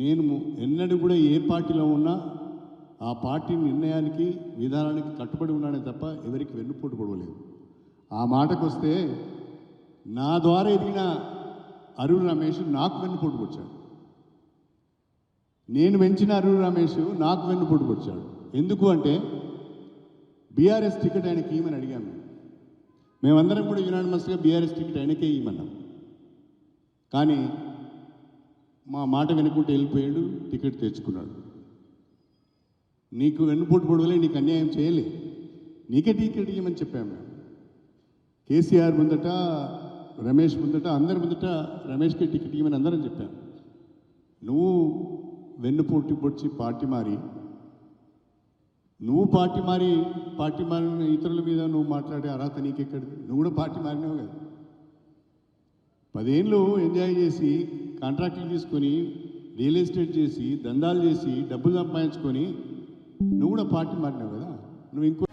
నేను ఎన్నడి కూడా ఏ పార్టీలో ఉన్నా ఆ పార్టీ నిర్ణయానికి విధానానికి కట్టుబడి ఉన్నానే తప్ప ఎవరికి వెన్నుపోటు పొడవలేదు ఆ మాటకు వస్తే నా ద్వారా ఎదిగిన అరుణ్ రమేష్ నాకు వెన్నుపోటు పొడిచాడు నేను పెంచిన అరుణ్ రమేష్ నాకు వెన్నుపోటు పొడిచాడు ఎందుకు అంటే బీఆర్ఎస్ టికెట్ ఆయనకి ఇవ్వమని అడిగాము మేమందరం కూడా యునానిమస్గా బీఆర్ఎస్ టికెట్ ఆయనకే ఇవ్వమన్నాం కానీ మా మాట వినుకుంటూ వెళ్ళిపోయాడు టికెట్ తెచ్చుకున్నాడు. నీకు వెన్నుపోటు పొడవలే నీకు అన్యాయం చేయలే. నీకే టికెట్ ఇవ్వమని చెప్పాము మేము. కేసీఆర్ ముందట రమేష్ ముందట అందరి ముందట రమేష్కి టికెట్ ఇవ్వమని అందరం చెప్పాం. నువ్వు వెన్నుపోటు పొడిచి పార్టీ మారి నువ్వు పార్టీ మారి పార్టీ మారిన ఇతరుల మీద నువ్వు మాట్లాడే అర్హత నీకెక్కడిది? నువ్వు కూడా పార్టీ మారినావు కదా. పదేళ్ళు ఎంజాయ్ చేసి కాంట్రాక్టులు తీసుకొని రియల్ ఎస్టేట్ చేసి దందాలు చేసి డబ్బులు సంపాదించుకొని నువ్వు కూడా పార్టీ మారినావు కదా? నువ్వు ఇంకో